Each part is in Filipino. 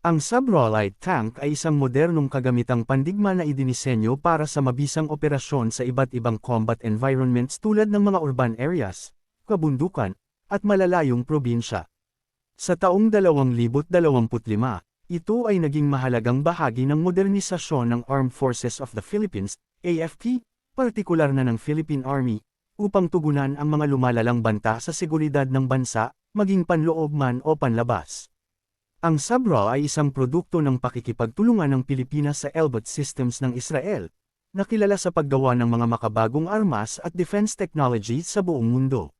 Ang Sabra Light Tank ay isang modernong kagamitang pandigma na idinisenyo para sa mabisang operasyon sa iba't ibang combat environments tulad ng mga urban areas, kabundukan, at malalayong probinsya. Sa taong 2025, ito ay naging mahalagang bahagi ng modernisasyon ng Armed Forces of the Philippines, AFP, partikular na ng Philippine Army, upang tugunan ang mga lumalalang banta sa seguridad ng bansa, maging panloob man o panlabas. Ang Sabra ay isang produkto ng pakikipagtulungan ng Pilipinas sa Elbit Systems ng Israel, na kilala sa paggawa ng mga makabagong armas at defense technology sa buong mundo.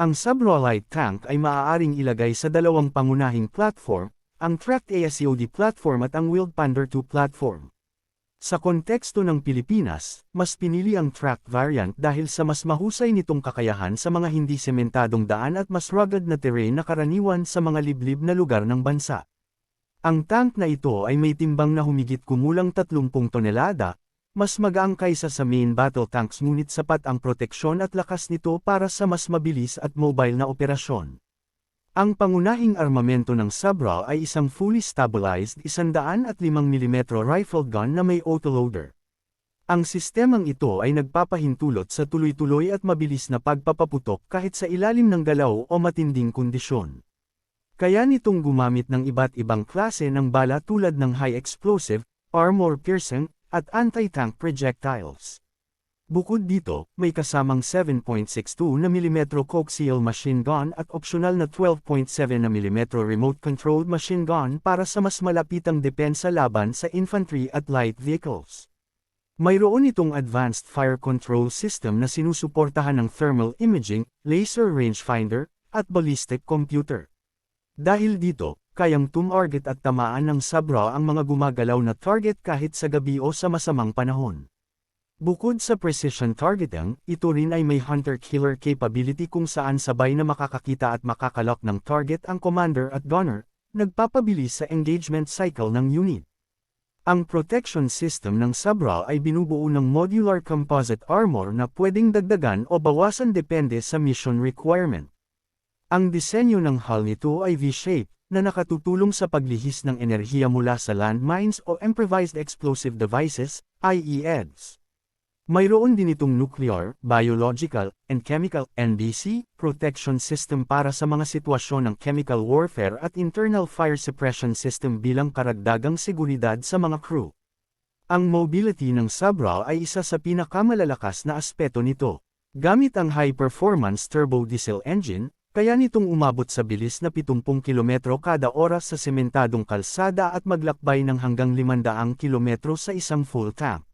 Ang Sabra Light Tank ay maaaring ilagay sa dalawang pangunahing platform, ang Tracked ASCOD platform at ang Wheeled Pander 2 platform. Sa konteksto ng Pilipinas, mas pinili ang track variant dahil sa mas mahusay nitong kakayahan sa mga hindi sementadong daan at mas rugged na terrain na karaniwan sa mga liblib na lugar ng bansa. Ang tank na ito ay may timbang na humigit kumulang 30 tonelada, mas magaang kaysa sa main battle tanks ngunit sapat ang proteksyon at lakas nito para sa mas mabilis at mobile na operasyon. Ang pangunahing armamento ng Sabra ay isang fully stabilized 105mm rifled gun na may autoloader. Ang sistemang ito ay nagpapahintulot sa tuloy-tuloy at mabilis na pagpapaputok kahit sa ilalim ng galaw o matinding kondisyon. Kaya nitong gumamit ng iba't ibang klase ng bala tulad ng high explosive, armor piercing, at anti-tank projectiles. Bukod dito, may kasamang 7.62 na mm coaxial machine gun at optional na 12.7 na mm remote-controlled machine gun para sa mas malapitang depensa laban sa infantry at light vehicles. Mayroon itong advanced fire control system na sinusuportahan ng thermal imaging, laser rangefinder, at ballistic computer. Dahil dito, kayang tumarget at tamaan ng Sabra ang mga gumagalaw na target kahit sa gabi o sa masamang panahon. Bukod sa precision targeting, ito rin ay may hunter-killer capability kung saan sabay na makakakita at makakalok ng target ang commander at gunner, nagpapabilis sa engagement cycle ng unit. Ang protection system ng Sabra ay binubuo ng modular composite armor na pwedeng dagdagan o bawasan depende sa mission requirement. Ang disenyo ng hull nito ay V-shape, na nakatutulong sa paglihis ng enerhiya mula sa landmines o improvised explosive devices, IEDs. Mayroon din itong nuclear, biological, and chemical NBC protection system para sa mga sitwasyon ng chemical warfare at internal fire suppression system bilang karagdagang seguridad sa mga crew. Ang mobility ng Sabra ay isa sa pinakamalalakas na aspeto nito. Gamit ang high-performance turbo diesel engine, kaya nitong umabot sa bilis na 70 km kada oras sa sementadong kalsada at maglakbay ng hanggang 500 km sa isang full tank.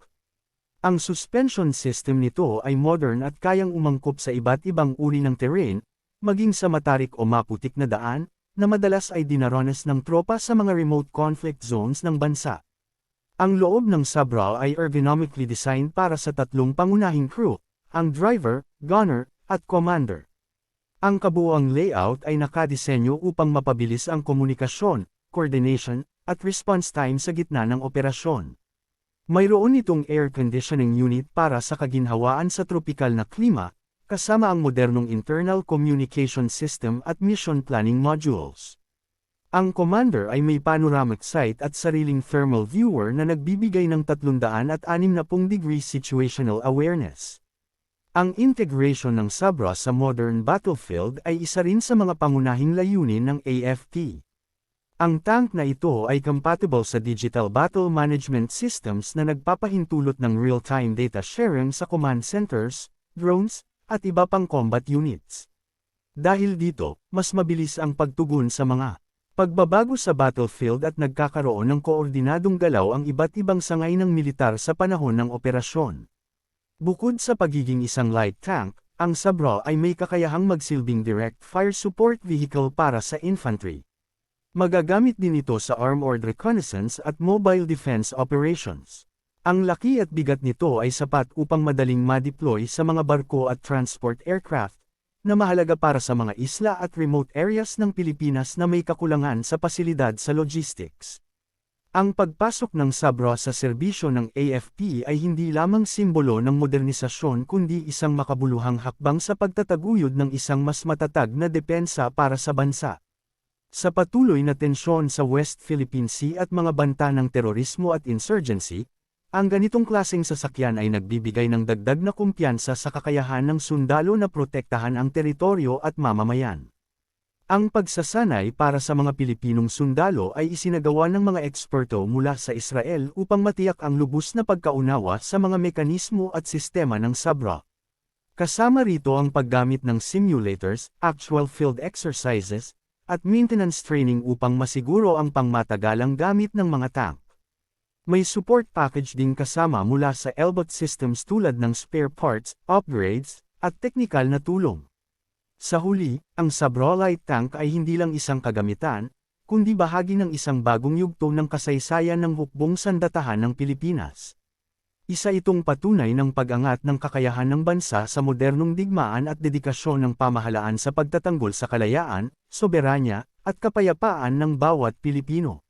Ang suspension system nito ay modern at kayang umangkop sa iba't ibang uri ng terrain, maging sa matarik o maputik na daan, na madalas ay dinaranas ng tropa sa mga remote conflict zones ng bansa. Ang loob ng Sabra ay ergonomically designed para sa tatlong pangunahing crew, ang driver, gunner, at commander. Ang kabuuang layout ay nakadisenyo upang mapabilis ang komunikasyon, coordination, at response time sa gitna ng operasyon. Mayroon itong air conditioning unit para sa kaginhawaan sa tropikal na klima, kasama ang modernong internal communication system at mission planning modules. Ang commander ay may panoramic sight at sariling thermal viewer na nagbibigay ng 360 degree situational awareness. Ang integration ng Sabra sa modern battlefield ay isa rin sa mga pangunahing layunin ng AFP. Ang tank na ito ay compatible sa digital battle management systems na nagpapahintulot ng real-time data sharing sa command centers, drones, at iba pang combat units. Dahil dito, mas mabilis ang pagtugon sa mga pagbabago sa battlefield at nagkakaroon ng koordinadong galaw ang iba't ibang sangay ng militar sa panahon ng operasyon. Bukod sa pagiging isang light tank, ang Sabra ay may kakayahang magsilbing direct fire support vehicle para sa infantry. Magagamit din ito sa armored reconnaissance at mobile defense operations. Ang laki at bigat nito ay sapat upang madaling ma-deploy sa mga barko at transport aircraft, na mahalaga para sa mga isla at remote areas ng Pilipinas na may kakulangan sa pasilidad sa logistics. Ang pagpasok ng Sabra sa serbisyo ng AFP ay hindi lamang simbolo ng modernisasyon kundi isang makabuluhang hakbang sa pagtataguyod ng isang mas matatag na depensa para sa bansa. Sa patuloy na tensyon sa West Philippine Sea at mga banta ng terorismo at insurgency, ang ganitong klaseng sasakyan ay nagbibigay ng dagdag na kumpiyansa sa kakayahan ng sundalo na protektahan ang teritoryo at mamamayan. Ang pagsasanay para sa mga Pilipinong sundalo ay isinagawa ng mga eksperto mula sa Israel upang matiyak ang lubos na pagkaunawa sa mga mekanismo at sistema ng Sabra. Kasama rito ang paggamit ng simulators, actual field exercises, at maintenance training upang masiguro ang pangmatagalang gamit ng mga tank. May support package din kasama mula sa Elbot Systems tulad ng spare parts, upgrades, at teknikal na tulong. Sa huli, ang Sabra Light Tank ay hindi lang isang kagamitan, kundi bahagi ng isang bagong yugto ng kasaysayan ng hukbong sandatahan ng Pilipinas. Isa itong patunay ng pag-angat ng kakayahan ng bansa sa modernong digmaan at dedikasyon ng pamahalaan sa pagtatanggol sa kalayaan, soberanya, at kapayapaan ng bawat Pilipino.